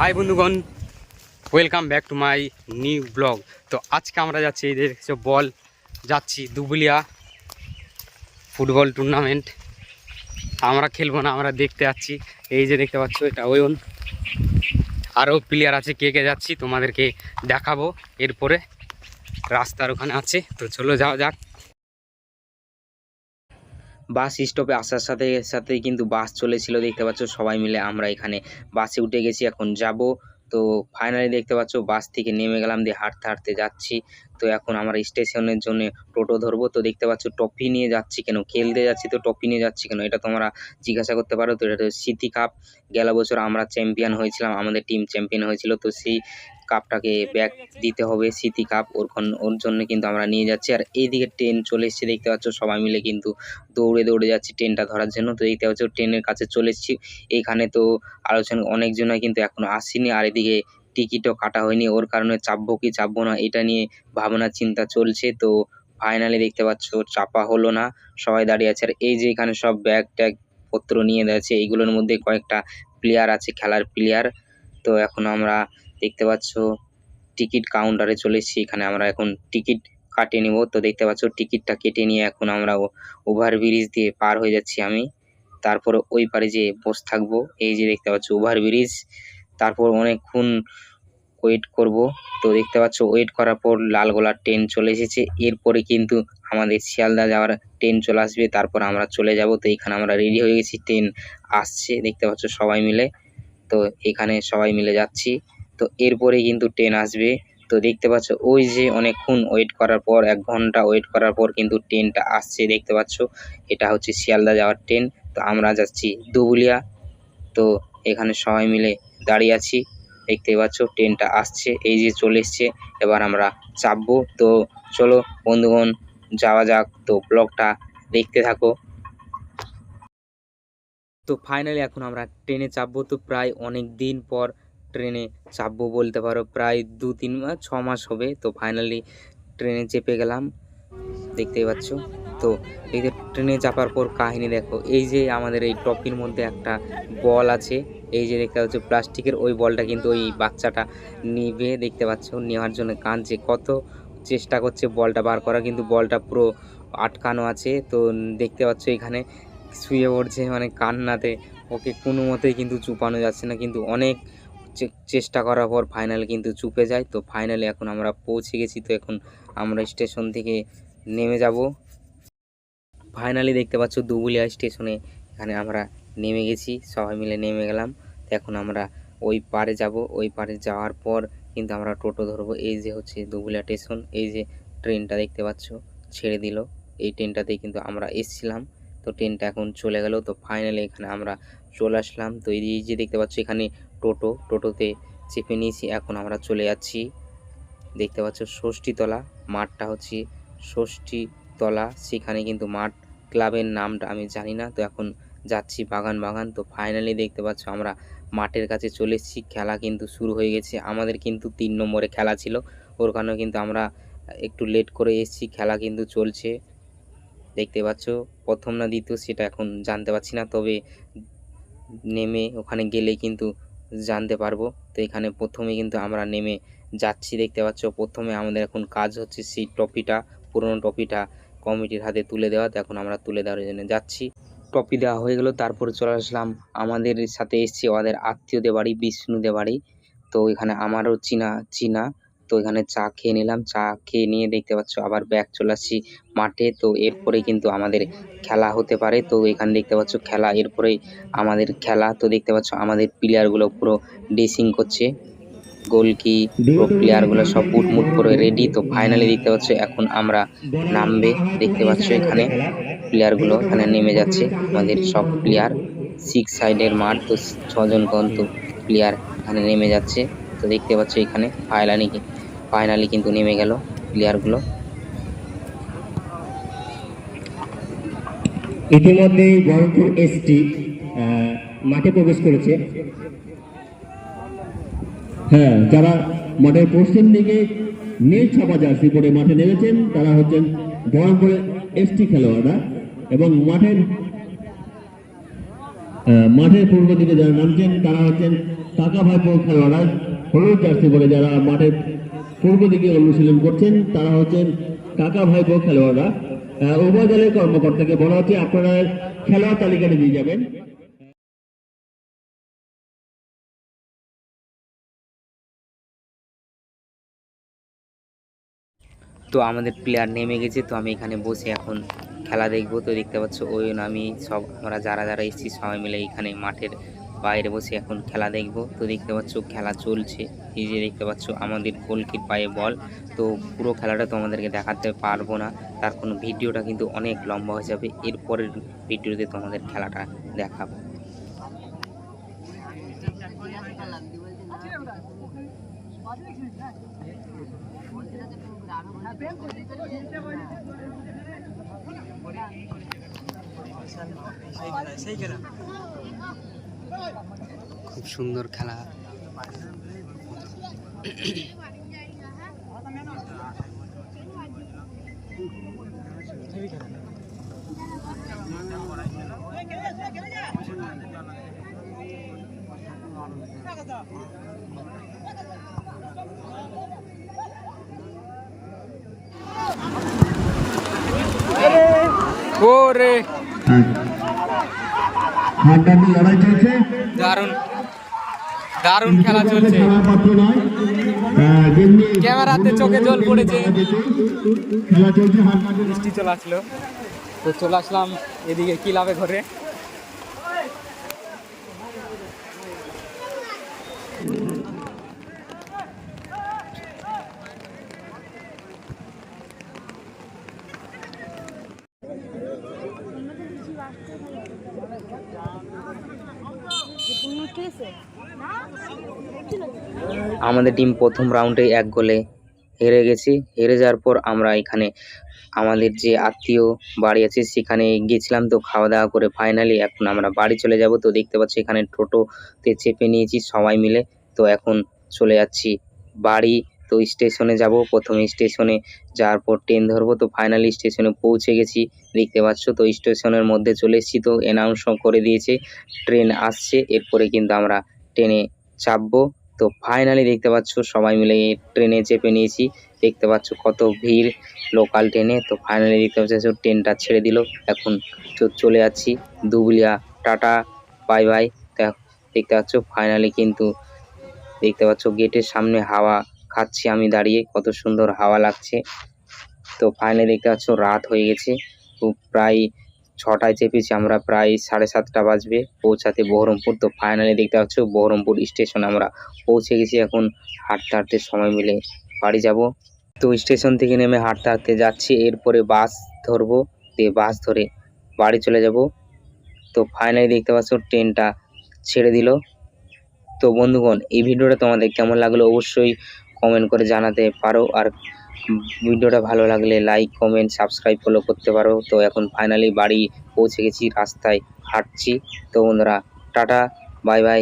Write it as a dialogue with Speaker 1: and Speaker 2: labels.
Speaker 1: High বন্ধুগণ। Welcome back to my new blog তো আজকে আমরা যাচ্ছি, এই দেখছ বল যাচ্ছি দুবুলিয়া ফুটবল টুর্নামেন্ট আমরা খেলব না, আমরা দেখতে যাচ্ছি। এই যে দেখতে পাচ্ছ, এটা ওয়ন আরও প্লেয়ার আছে, কে কে যাচ্ছি তোমাদেরকে দেখাবো। এরপরে রাস্তার ওখানে আছে। তো চলো যাওয়া যাক। বাস স্টপে আসার সাথে সাথে কিন্তু বাস চলেছিল। দেখতে পাচ্ছ সবাই মিলে আমরা এখানে বাসে উঠে গেছি, এখন যাব। তো ফাইনালি দেখতে পাচ্ছ বাস থেকে নেমে গেলাম, দিয়ে হাঁটতে হাঁটতে যাচ্ছি। তো এখন আমরা স্টেশনের জন্য টোটো ধরবো। তো দেখতে পাচ্ছ টপি নিয়ে যাচ্ছি কেন? খেলতে যাচ্ছি তো টপি নিয়ে যাচ্ছি কেন? এটা তোমরা জিজ্ঞাসা করতে পারো। তো এটা সিটি কাপ। গেল বছর আমরা চ্যাম্পিয়ন হয়েছিলাম, আমাদের টিম চ্যাম্পিয়ন হয়েছিল। তো সেই কাপটাকে ব্যাক দিতে হবে সিটি কাপ। ওরখন ওর জন্য কিন্তু আমরা নিয়ে যাচ্ছি। আর এইদিকে ট্রেন চলে এসেছে, দেখতে পাচ্ছ, সবাই মিলে কিন্তু দৌড়ে দৌড়ে যাচ্ছি ট্রেনটা ধরার জন্য। তো দেখতে পাচ্ছ, ট্রেনের কাছে চলে এসেছি। এইখানে তো আলোচনা, অনেকজনই কিন্তু এখনও আসেনি। আর এদিকে টিকিটও কাটা হয়নি। ওর কারণে চাপবো কি চাপবো না, এটা নিয়ে ভাবনা চিন্তা চলছে। তো ফাইনালি দেখতে পাচ্ছ, চাপা হলো না। সবাই দাঁড়িয়ে আছে। আর এই যে এখানে সব ব্যাগ ট্যাগ পত্র নিয়ে যাচ্ছে এইগুলোর মধ্যে কয়েকটা প্লেয়ার আছে, খেলার প্লেয়ার তো এখন আমরা দেখতে পাচ্ছ, টিকিট কাউন্টারে চলে এসেছি। এখানে আমরা এখন টিকিট কাটিয়ে নিব। তো দেখতে পাচ্ছ, টিকিটটা কেটে নিয়ে এখন আমরা ওভার ব্রিজ দিয়ে পার হয়ে যাচ্ছি আমি। তারপর ওই পারে যে বসে থাকব। এই যে দেখতে পাচ্ছ ওভার ব্রিজ তারপর অনেকক্ষণ ওয়েট করব। তো দেখতে পাচ্ছ ওয়েট করার পর লাল লালগোলার ট্রেন চলে এসেছে। এরপরে কিন্তু আমাদের শিয়ালদা যাওয়ার ট্রেন চলে আসবে। তারপর আমরা চলে যাব। তো এখানে আমরা রেডি হয়ে গেছি। ট্রেন আসছে। দেখতে পাচ্ছ সবাই মিলে। তো এখানে সবাই মিলে যাচ্ছি। তো এরপরে কিন্তু ট্রেন আসবে। তো দেখতে পাচ্ছ, ওই যে অনেকক্ষণ ওয়েট করার পর, এক ঘণ্টা ওয়েট করার পর কিন্তু ট্রেনটা আসছে। দেখতে পাচ্ছ, এটা হচ্ছে শিয়ালদা যাওয়ার ট্রেন তো আমরা যাচ্ছি দুবুলিয়া। তো এখানে সবাই মিলে দাঁড়িয়ে আছি। দেখতে পাচ্ছ, ট্রেনটা আসছে, এই যে চলে এসছে। এবার আমরা চাপবো। তো চলো বন্ধুগণ, যাওয়া যাক। তো ব্লগটা দেখতে থাকো। তো ফাইনালি এখন আমরা ট্রেনে চাপবো। তো প্রায় অনেক দিন পর ট্রেনে চাপবো বলতে পারো। প্রায় দু, তিন মাস ছ মাস হবে। তো ফাইনালি ট্রেনে চেপে গেলাম। দেখতেই পাচ্ছ। তো এই যে ট্রেনে চাপার পর কাহিনী দেখো। এই যে আমাদের এই টপির মধ্যে একটা বল আছে। এই যে দেখতে পাচ্ছ, প্লাস্টিকের ওই বলটা কিন্তু ওই বাচ্চাটা নিবে, দেখতে পাচ্ছ, নেওয়ার জন্য কাঁদছে। কত চেষ্টা করছে বলটা বার করা, কিন্তু বলটা পুরো আটকানো আছে। তো দেখতে পাচ্ছ এখানে শুয়ে পড়ছে মানে কান্নাতে। ওকে কোনো মতেই কিন্তু চুপানো যাচ্ছে না, কিন্তু অনেক চেষ্টা করার পর ফাইনাল কিন্তু চুপে যায়। তো ফাইনালি এখন আমরা পৌঁছে গেছি, তো এখন আমরা স্টেশন থেকে নেমে যাব। ফাইনালি দেখতে পাচ্ছ, দুবুলিয়া স্টেশনে এখানে আমরা নেমে গেছি, সবাই মিলে নেমে গেলাম। তো এখন আমরা ওই পারে যাব। ওই পারে যাওয়ার পর কিন্তু আমরা টোটো ধরবো। এই যে হচ্ছে দুবুলিয়া স্টেশন, এই যে ট্রেনটা দেখতে পাচ্ছ, ছেড়ে দিল। এই ট্রেনটাতেই কিন্তু আমরা এসছিলাম। তো ট্রেনটা এখন চলে গেল। তো ফাইনালি এখানে আমরা চলে আসলাম। তো এই যে দেখতে পাচ্ছ এখানে টোটো, টোটোতে চেপে নিয়েছি। এখন আমরা চলে যাচ্ছি। দেখতে পাচ্ছ ষষ্ঠীতলা, মাঠটা হচ্ছে ষষ্ঠীতলা। সেখানে কিন্তু মাঠ, ক্লাবের নামটা আমি জানি না। তো এখন যাচ্ছি বাগান বাগান। তো ফাইনালি দেখতে পাচ্ছ আমরা মাঠের কাছে চলে এসেছি। খেলা কিন্তু শুরু হয়ে গেছে। আমাদের কিন্তু তিন নম্বরে খেলা ছিল। ওর কারণে কিন্তু আমরা একটু লেট করে এসেছি। খেলা কিন্তু চলছে। দেখতে পাচ্ছ, প্রথম না দ্বিতীয় সেটা এখন জানতে পারছি না। তবে নেমে ওখানে গেলে কিন্তু জানতে পারব। তো এখানে প্রথমে কিন্তু আমরা নেমে যাচ্ছি। দেখতে পাচ্ছ, প্রথমে আমাদের এখন কাজ হচ্ছে সেই ট্রফিটা, পুরনো ট্রফিটা কমিটির হাতে তুলে দেওয়া। তো এখন আমরা তুলে দেওয়ার জন্য যাচ্ছি। ট্রফি দেওয়া হয়ে গেল তারপরে চলে আসলাম আমাদের সাথে এসছে ওদের আত্মীয়দের বাড়ি বিষ্ণুদের বাড়ি। তো এখানে আমারও চিনা চিনা। তো এখানে চা খেয়ে নিলাম চা খেয়ে নিয়ে দেখতে পাচ্ছ আবার ব্যাগ চলে আসছি মাঠে। তো এরপরে কিন্তু আমাদের খেলা হতে পারে। তো এখানে দেখতে পাচ্ছ খেলা এরপরে আমাদের খেলা। তো দেখতে পাচ্ছ আমাদের প্লেয়ারগুলো পুরো ড্রেসিং করছে। গোলকি পুরো প্লেয়ারগুলো সব উটমুট করে রেডি তো ফাইনালি দেখতে পাচ্ছ এখন আমরা নামবে। দেখতে পাচ্ছ এখানে। প্লেয়ারগুলো এখানে নেমে যাচ্ছে। আমাদের সব প্লেয়ার সিক্স সাইডের মাঠ, তো ছজন কিন্তু প্লেয়ার এখানে নেমে যাচ্ছে। তো দেখতে পাচ্ছ এখানে ফাইনালি ফাইনালি কিন্তু নেমে গেল প্লেয়ারগুলো
Speaker 2: ইতিমধ্যে বহরমপুর এসটি মাঠে প্রবেশ করেছে। হ্যাঁ যারা মাঠের পশ্চিম দিকে নীল ছাপা জার্সি মাঠে নেমেছেন, তারা হচ্ছেন বহরমপুরের এসটি খেলোয়াড়রা। এবং মাঠের মাঠের পূর্ব দিকে যারা নামছেন, তারা হচ্ছেন কাকা ভাইপো খেলোয়াড়রা। হলুদ জার্সি পরে যারা মাঠের পূর্ব দিকে অনুশীলন করছেন, তারা হচ্ছেন কাকা ভাইপো খেলোয়াড়রা। উভয় দলের কর্মকর্তাকে বলা হচ্ছে, আপনারা খেলোয়াড় তালিকাটা দিয়ে যাবেন।
Speaker 1: তো আমাদের প্লেয়ার নেমে গেছে, তো আমি এখানে বসে এখন খেলা দেখব তো দেখতে পাচ্ছ, ওই আমি সব আমরা যারা যারা এসেছি সবাই মিলে এখানে মাঠের বাইরে বসে এখন খেলা দেখব। তো দেখতে পাচ্ছ খেলা চলছে, এই যে দেখতে পাচ্ছ আমাদের গোলকির পায়ে বল তো পুরো খেলাটা তো আমাদেরকে দেখাতে পারব না। তার কোনো ভিডিওটা কিন্তু অনেক লম্বা হয়ে যাবে এরপরের ভিডিওতে তোমাদের খেলাটা দেখাবো। খুব সুন্দর খেলা। ওরে।
Speaker 2: হাড্ডাহাড্ডি লড়াই চলছে
Speaker 1: দারুণ। দারুণ খেলা চলছে। ক্যামেরাতে চোখে জল পড়েছে।
Speaker 2: খেলা চলছে
Speaker 1: বৃষ্টি চলে আসলো। তো চলে আসলাম এদিকে ক্লাবে ঘরে। আমাদের টিম প্রথম রাউন্ডে এক গোলে হেরে গেছি। হেরে যাওয়ার পর আমরা এখানে আমাদের যে আত্মীয় বাড়ি আছে, সেখানে গেছিলাম তো খাওয়া দাওয়া করে ফাইনালি এখন আমরা বাড়ি চলে যাব। তো দেখতে পাচ্ছি এখানে টোটোতে চেপে নিয়েছি সবাই মিলে। তো এখন চলে যাচ্ছি বাড়ি তো স্টেশনে যাব। প্রথমে স্টেশনে যাওয়ার পর ট্রেন ধরবো। তো ফাইনালি স্টেশনে পৌঁছে গেছি। দেখতে পাচ্ছ তো স্টেশনের মধ্যে চলে এসেছি তো অ্যানাউন্স করে দিয়েছে। ট্রেন আসছে। এরপরে কিন্তু আমরা ট্রেনে চাপবো। তো ফাইনালি দেখতে পাচ্ছ সবাই মিলে ট্রেনে চেপে নিয়েছি। দেখতে পাচ্ছ কত ভিড় লোকাল ট্রেনে তো ফাইনালি দেখতে পাচ্ছ ট্রেনটা ছেড়ে দিল। এখন চলে যাচ্ছি দুবলিয়া। টাটা বাই বাই দেখতে পাচ্ছ ফাইনালি কিন্তু দেখতে পাচ্ছ গেটের সামনে হাওয়া খাচ্ছি আমি দাঁড়িয়ে, কত সুন্দর হাওয়া লাগছে। তো ফাইনালি দেখতে পাচ্ছ, রাত হয়ে গেছে। তো প্রায় ছটায় চেপেছি আমরা, প্রায় সাড়ে সাতটা বাজবে পৌঁছাতে বহরমপুর। তো ফাইনালি দেখতে পাচ্ছ, বহরমপুর স্টেশন আমরা পৌঁছে গেছি। এখন হাঁটতে হাঁটতে সময় মিলে বাড়ি যাব। তো স্টেশন থেকে নেমে হাঁটতে হাঁটতে যাচ্ছি, এরপরে বাস ধরবো। দিয়ে বাস ধরে বাড়ি চলে যাব। তো ফাইনালি দেখতে পাচ্ছ, ট্রেনটা ছেড়ে দিল। তো বন্ধুগণ, এই ভিডিওটা তোমাদের কেমন লাগল অবশ্যই কমেন্ট করে জানাতে পারো। আর ভিডিওটা ভালো লাগলে লাইক কমেন্ট সাবস্ক্রাইব ফলো করতে পারো। তো এখন ফাইনালি বাড়ি পৌঁছে গেছি, রাস্তায় হাঁটছি। তো বন্ধুরা, টাটা বাই বাই